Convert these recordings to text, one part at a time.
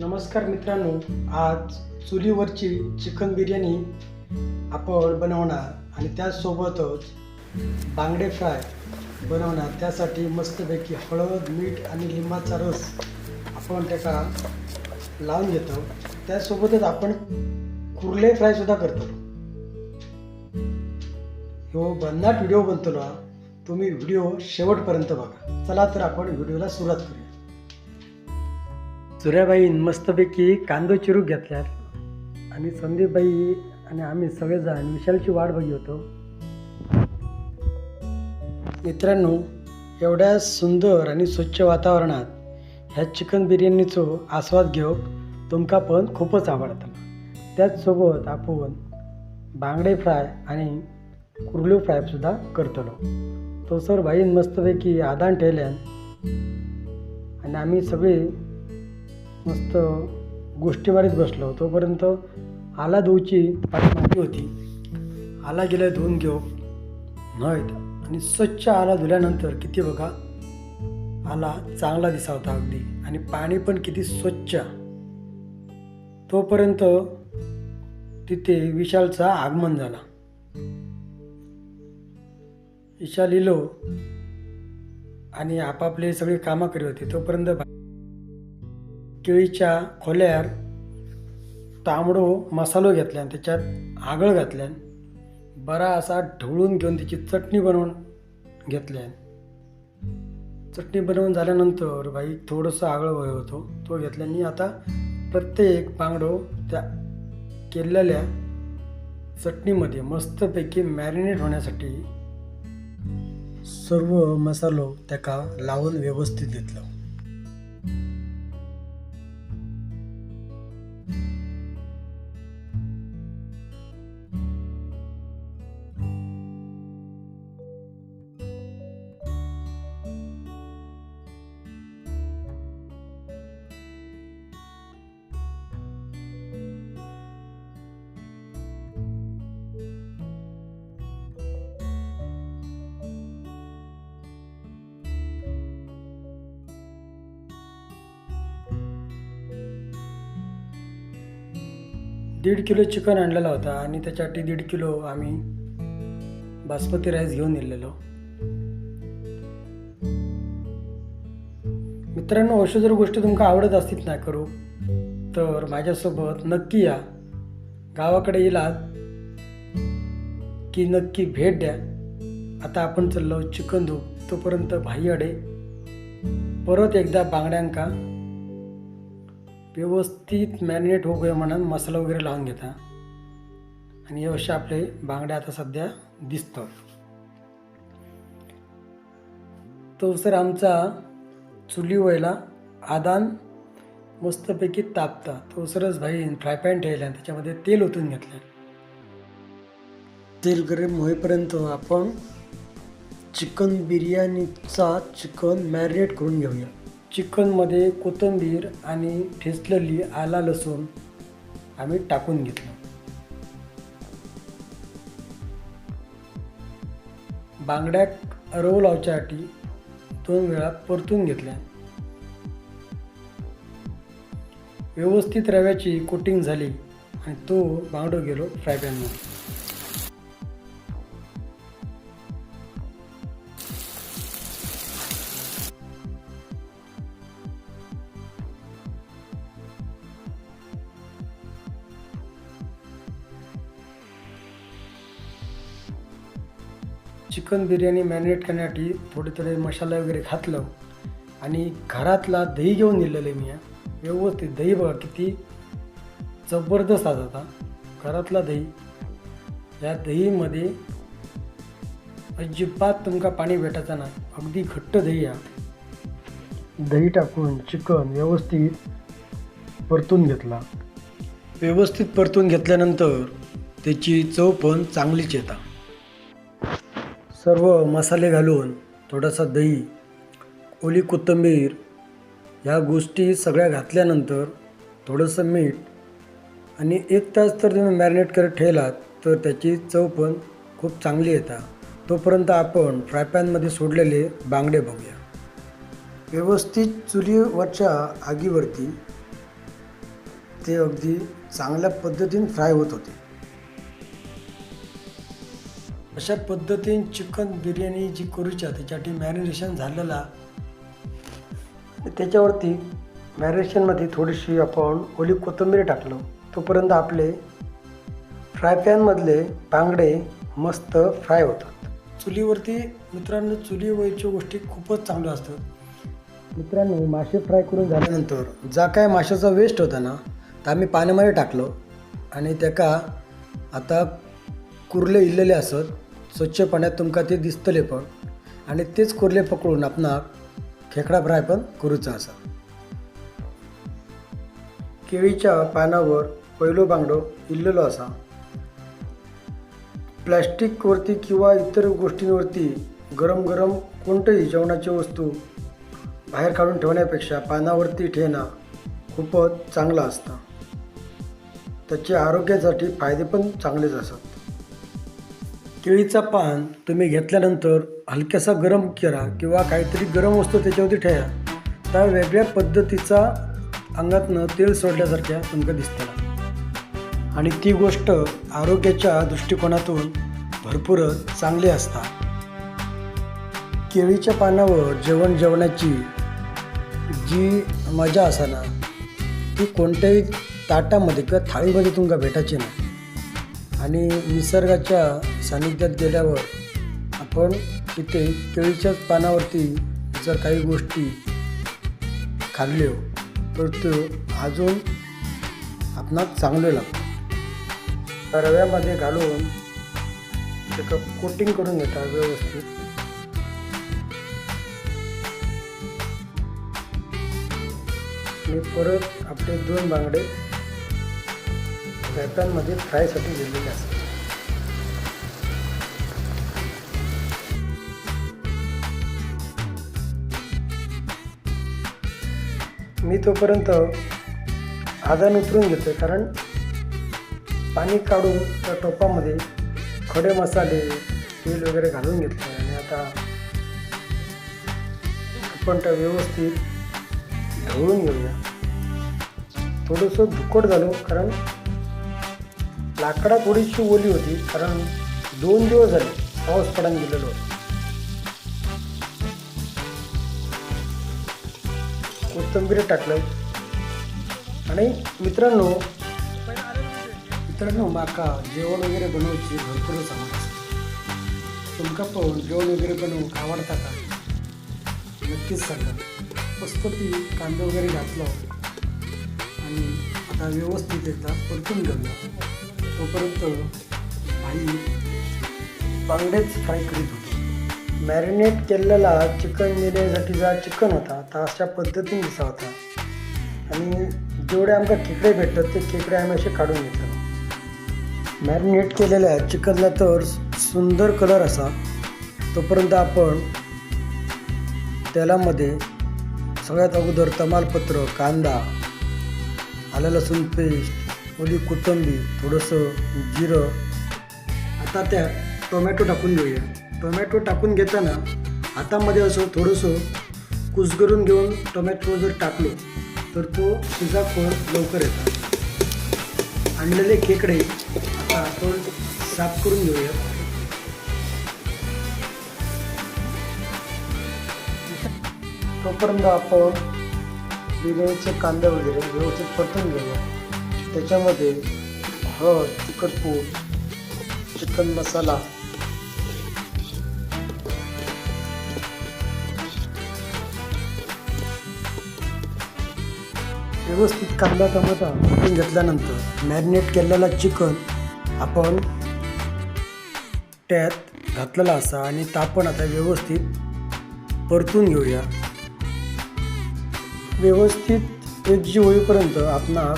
नमस्कार मित्रांनो आज चुलीवरची चिकन बिर्याणी आपण बनवणार आणि त्याचसोबतच बांगडे फ्राय बनवणार. त्यासाठी मस्तपैकी हळद मीठ आणि लिंबाचा रस आपण त्याचा लावून घेतो. त्यासोबतच आपण कुर्ले फ्रायसुद्धा करतो. हो भन्नाट व्हिडिओ बनतो ना तुम्ही व्हिडिओ शेवटपर्यंत बघा. चला तर आपण व्हिडिओला सुरुवात करूया. सूर्याबाईन मस्तपैकी कांदो चिरूक घेतल्यात. आणि संदीपबाई आणि आम्ही सगळेजण विशालची वाट बघी होतो मित्रांनो एवढ्या सुंदर आणि स्वच्छ वातावरणात ह्या चिकन बिर्याणीचो आस्वाद घेवप तुमका पण खूपच आवडता. त्याचसोबत आपण बांगडे फ्राय आणि कुर्ल्यो फ्रायसुद्धा करतलो. तो सर भाईन मस्तपैकी आदान ठेवल्यान आणि आम्ही सगळे मस्त गोष्टी मारीत बसलो. तोपर्यंत आला धुवची पाठीमागे होती. आला गेला धुवून घेऊ नाही आणि स्वच्छ आला धुल्यानंतर किती बघा आला चांगला दिसा होता अगदी. आणि पाणी पण किती स्वच्छ. तोपर्यंत तिथे विशालचा आगमन झाला. विशाल इलो आणि आपापले सगळे कामं करीत होते. तोपर्यंत केळीच्या खोल्यार तांबडो मसालो घेतल्यान त्याच्यात आगळ घातल्यान बरा असा ढवळून घेऊन त्याची चटणी बनवून घेतल्यान. चटणी बनवून झाल्यानंतर बाई थोडंसं आगळ वय होतो तो घेतल्याने आता प्रत्येक बांगडो त्या केलेल्या चटणीमध्ये मस्तपैकी मॅरिनेट होण्यासाठी सर्व मसालो त्याका लावून व्यवस्थित घेतलो. दीड किलो चिकन आणलेला होता आणि त्याच्यासाठी दीड किलो आम्ही बासमती राईस घेऊन दिलेलो मित्रांनो अशा जर गोष्टी तुमका आवडत असतील ना करू तर माझ्यासोबत नक्की या. गावाकडे येलात की नक्की भेट द्या. आता आपण चाललो चिकन धूप तोपर्यंत भाई अडे परत एकदा बांगड्यांका. व्यवस्थित मॅरिनेट होऊ म्हणून मसाला वगैरे लावून घेता. आणि हे असे आपले बांगडे आता सध्या दिसतात. तो सर आमचा चुली व्हायला आदान मस्तपैकी तापता. तो सरच भाई फ्राय पॅन ठेवला त्याच्यामध्ये तेल ओतून घेतलं तेल गरम होईपर्यंत आपण चिकन बिर्याणीचा चिकन मॅरिनेट करून घेऊया. चिकनमध्ये कोथिंबीर आणि ठेचलेली आला लसूण आम्ही टाकून घेतलं. बांगड्याक रव लावच्यासाठी दोन वेळा परतून घेतल्या. व्यवस्थित रव्याची कोटिंग झाली आणि तो बांगडो गेलो फ्राय पॅनमध्ये चिकन बिर्याणी मॅरिनेट करण्यासाठी थोडे थोडे मसाला वगैरे घातलं आणि घरातला दही घेऊन दिलेलं आहे मी. व्यवस्थित दही बघा किती जबरदस्त आज आता. घरातला दही. या दहीमध्ये अजिबात तुमका पाणी भेटायचं नाही. अगदी घट्ट दही या. दही टाकून चिकन व्यवस्थित परतून घेतला. व्यवस्थित परतून घेतल्यानंतर त्याची चव पण चांगलीच येतात सर्व मसाले घालून थोडासा दही ओली कोथिंबीर ह्या गोष्टी सगळ्या घातल्यानंतर थोडंसं मीठ आणि एक तास तर तुम्ही मॅरिनेट करत ठेवलात तर त्याची चव पण खूप चांगली येतात तोपर्यंत आपण फ्रायपॅनमध्ये सोडलेले बांगडे बघूया. व्यवस्थित चुलीवरच्या आगीवरती ते अगदी चांगल्या पद्धतीने फ्राय होत होते. अशा पद्धतीने चिकन बिर्याणी जी करूच्या त्याच्यासाठी मॅरिनेशन झालेला. त्याच्यावरती मॅरिनेशनमध्ये थोडीशी आपण ओली कोथिंबीर टाकलो. तोपर्यंत आपले फ्राय पॅनमधले बांगडे मस्त फ्राय होतात. चुलीवरती मित्रांनो चुलीवरच्या गोष्टी खूपच चांगल्या असतात. मित्रांनो मासे फ्राय करून झाल्यानंतर जा काय माशाचा वेस्ट होता ना तर आम्ही पाण्यामध्ये टाकलो. आणि त्याका आता कुर्ले इल्लेले असत. स्वच्छ पाण्यात तुमकां ते दिसतले पण आणि तेच कुर्ले पकडून आपणाक खेकडा फ्राय पण करूचा असा. केळीच्या पानावर पहिलो बांगडो इल्लेलो असा. प्लॅस्टिकवरती किंवा इतर गोष्टींवरती गरम गरम कोणतंही जेवणाची वस्तू बाहेर काढून ठेवण्यापेक्षा पानावरती ठेवणं खूपच चांगलं असतं. त्याचे आरोग्यासाठी फायदे पण चांगलेच असतात. केळीचा पान तुम्ही घेतल्यानंतर हलक्यासा गरम करा किंवा काहीतरी गरम वस्तू त्याच्यावरती ठेवा. त्या वेगळ्या पद्धतीचा अंगातनं तेल सोडल्यासारख्या तुमका दिसतात आणि ती गोष्ट आरोग्याच्या दृष्टिकोनातून भरपूरच चांगली असतात केळीच्या पानावर जेवण जेवणाची जी मजा असा ना ती कोणत्याही ताटामध्ये किंवा थाळीमध्ये तुमका भेटायची नाही. आणि निसर्गाच्या सानिध्यात गेल्यावर आपण तिथे केळीच्याच पानावरती जर काही गोष्टी खाल्ल्यो हो, तर तो अजून आपणाक चांगलं लागतं. रव्यामध्ये घालून त्याचं कोटिंग करून घेतात व्यवस्थित. आणि परत आपले दोन बांगडे पॅटर्नमध्ये फ्रायसाठी दिलेले असतात. मी तोपर्यंत आदान उतरून घेतो कारण पाणी काढून त्या टोपामध्ये खडे मसाले तेल वगैरे घालून घेतले. आणि आता आपण त्या व्यवस्थित ढवळून घेऊया. थोडंसं धुकट झालं कारण लाकडा थोडीशी ओली होती कारण दोन दिवस झाले पाऊस पडायला गेलेलो कोथंबीर कोथिंबीर टाकलं आणि मित्रांनो मित्रांनो माका जेवण वगैरे बनवायची भरपूर आवड तुमका पण जेवण वगैरे बनवून आवडता का? नक्कीच सांगा. मस्त ती कांदा वगैरे घातलं. आणि आता व्यवस्थित एकदा परतून घेऊया. तोपर्यंत आई बांगडेच फ्राय करीत होती. मॅरिनेट केलेला चिकन बिर्याणीसाठीचा चिकन होता तर अशा पद्धतीने दिसा होता. आणि जेवढे आमका खेकडे भेटतात ते खेकडे आम्ही असे काढून घेतात मॅरिनेट केलेल्या चिकनला तर सुंदर कलर असा. तोपर्यंत आपण तेलामध्ये सगळ्यात अगोदर तमालपत्र कांदा आलं लसूण पेस्ट ओली कोथिंबीर थोडंसं जिरं. आता त्यात टोमॅटो टाकून घेऊया. टोमॅटो टाकून घेताना हातामध्ये असं थोडंसं कुसगरून घेऊन टोमॅटो जर टाकलो तर तो तिचा फळ लवकर येतो आणलेले खेकडे आता आपण साफ करून घेऊया. तोपर्यंत आपण बिर्याणीचे कांदे वगैरे व्यवस्थित परतून घेऊया. त्याच्यामध्ये हळद तिखटपूड चिकन मसाला. व्यवस्थित कांदा टमाटा कुठून घेतल्यानंतर मॅरिनेट केलेला चिकन आपण त्यात घातलेला असा आणि तापण आता व्यवस्थित परतून घेऊया. व्यवस्थित एकजी होईपर्यंत आपणा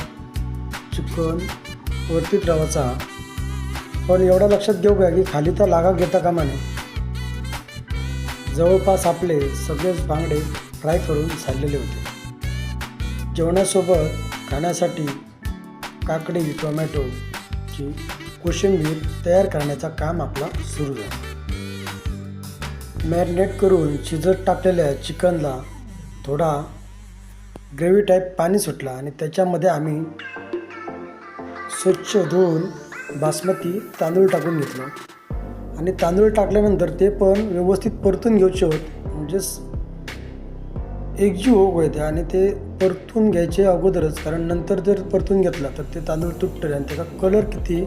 चिकन वरतीत रवाचा. पण एवढं लक्षात घेऊ का की खाली तर लागा घेता कामा नये. जवळपास आपले सगळेच बांगडे फ्राय करून झालेले होते. जेवणासोबत खाण्यासाठी काकडी टोमॅटोची कोशिंबीर तयार करण्याचा काम आपला सुरू झाला. मॅरिनेट करून शिजत टाकलेल्या चिकनला थोडा ग्रेव्ही टाईप पाणी सुटला आणि त्याच्यामध्ये आम्ही स्वच्छ धुवून बासमती तांदूळ टाकून घेतला. आणि तांदूळ टाकल्यानंतर ते पण व्यवस्थित परतून घ्यायचे होत म्हणजेच एकजीव होऊ येते आणि ते परतून घ्यायचे अगोदरच. कारण नंतर जर परतून घेतला तर ते तांदूळ तुटतील आणि त्याचा कलर किती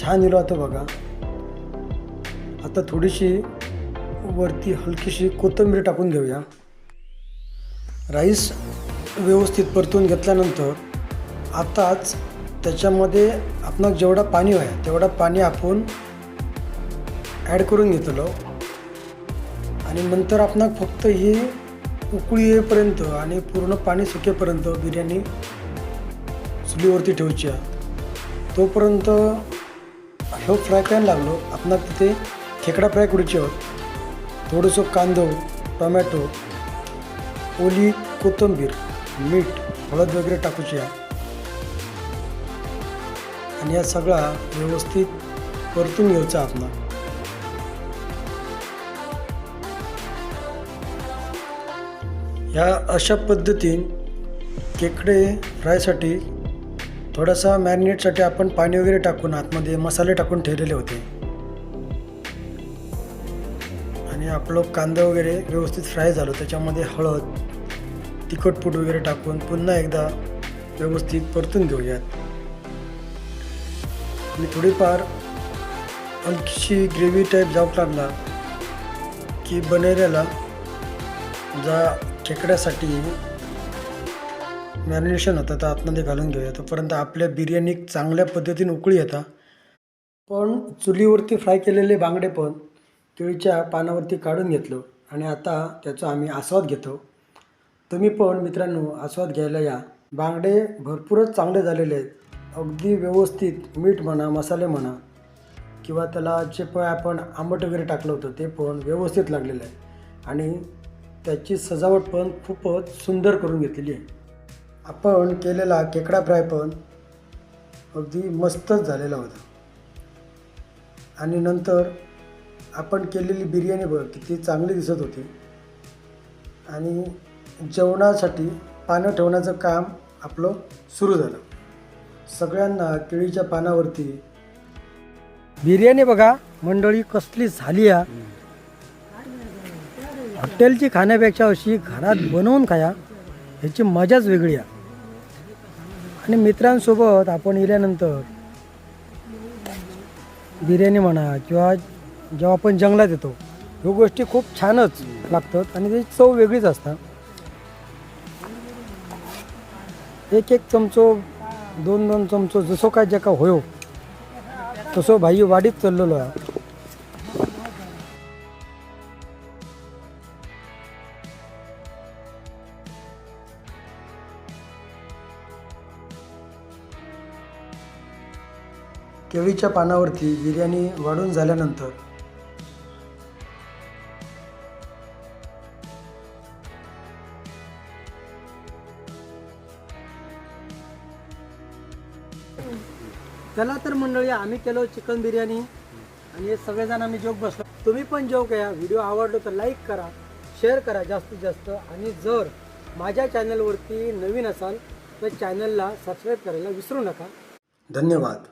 छान येलो होता बघा. आता थोडीशी वरती हलकीशी कोथिंबीर टाकून घेऊया. राईस व्यवस्थित परतून घेतल्यानंतर आताच त्याच्यामध्ये आपण जेवढं पाणी आहे तेवढा पाणी आपण ॲड करून घेतलो. आणि नंतर आपण फक्त ही उकळी येईपर्यंत आणि पूर्ण पाणी सुकेपर्यंत बिर्याणी चुलीवरती ठेवची आहे. तोपर्यंत हे फ्राय पॅन लागलो. आपण तिथे खेकडा फ्राय करूचे आहोत थोडंसं कांदो टोमॅटो ओली कोथिंबीर मीठ हळद वगैरे टाकूची आहे. आणि या सगळा व्यवस्थित परतून घ्यायचा आपण ह्या अशा पद्धतीन खेकडे फ्रायसाठी थोडासा मॅरिनेटसाठी आपण पाणी वगैरे टाकून आतमध्ये मसाले टाकून ठेवलेले होते. आणि आपलं कांदा वगैरे व्यवस्थित फ्राय झालं. त्याच्यामध्ये हळद तिखटपूट वगैरे टाकून पुन्हा एकदा व्यवस्थित परतून घेऊयात. मी थोडीफार हलकीशी ग्रेव्ही टाईप जाऊ लागला की बनेऱ्याला जा खेकड्यासाठी मॅरिनेशन होतं तर आतमध्ये घालून घेऊया. तोपर्यंत आपल्या बिर्याणी चांगल्या पद्धतीने उकळी येतात पण चुलीवरती फ्राय केलेले बांगडे पण केळीच्या पानावरती काढून घेतलं आणि आता त्याचा आम्ही आस्वाद घेतो. तुम्ही पण मित्रांनो आस्वाद घ्यायला या. बांगडे भरपूरच चांगले झालेले आहेत. अगदी व्यवस्थित मीठ म्हणा मसाले म्हणा किंवा त्याला जे पण आपण आंबट वगैरे टाकलं होतं ते पण व्यवस्थित लागलेलं आहे. आणि त्याची सजावट पण खूपच सुंदर करून घेतलेली आहे. आपण केलेला केकडा फ्राय पण अगदी मस्तच झालेला होता. आणि नंतर आपण केलेली बिर्याणी बघ किती चांगली दिसत होती. आणि जेवणासाठी पानं ठेवण्याचं काम आपलं सुरू झालं. सगळ्यांना केळीच्या पानावरती. बिर्याणी बघा मंडळी कसली झाली या. हॉटेलची खाण्यापेक्षा अशी घरात बनवून खाया ह्याची मजाच वेगळी आहे आणि मित्रांसोबत आपण इल्यानंतर बिर्याणी म्हणा किंवा जेव्हा आपण जंगलात येतो ह्या गोष्टी खूप छानच लागतात आणि त्याची चव वेगळीच असतात एक एक चमचो दोन दोन चमचो जसो काय जेका होयो तसो भाई वाढीत चाललेलो आहे. केळीच्या पानावरती बिर्याणी वाढून झाल्यानंतर चला तर मंडळी आम्ही केलो चिकन बिर्याणी. आणि हे सगळेजण आम्ही जोक बसलो. तुम्ही पण जोक या? व्हिडिओ आवडलो तर लाईक करा शेअर करा जास्तीत जास्त. आणि जर माझ्या चॅनलवरती नवीन असाल तर चॅनलला सबस्क्राईब करायला विसरू नका. धन्यवाद.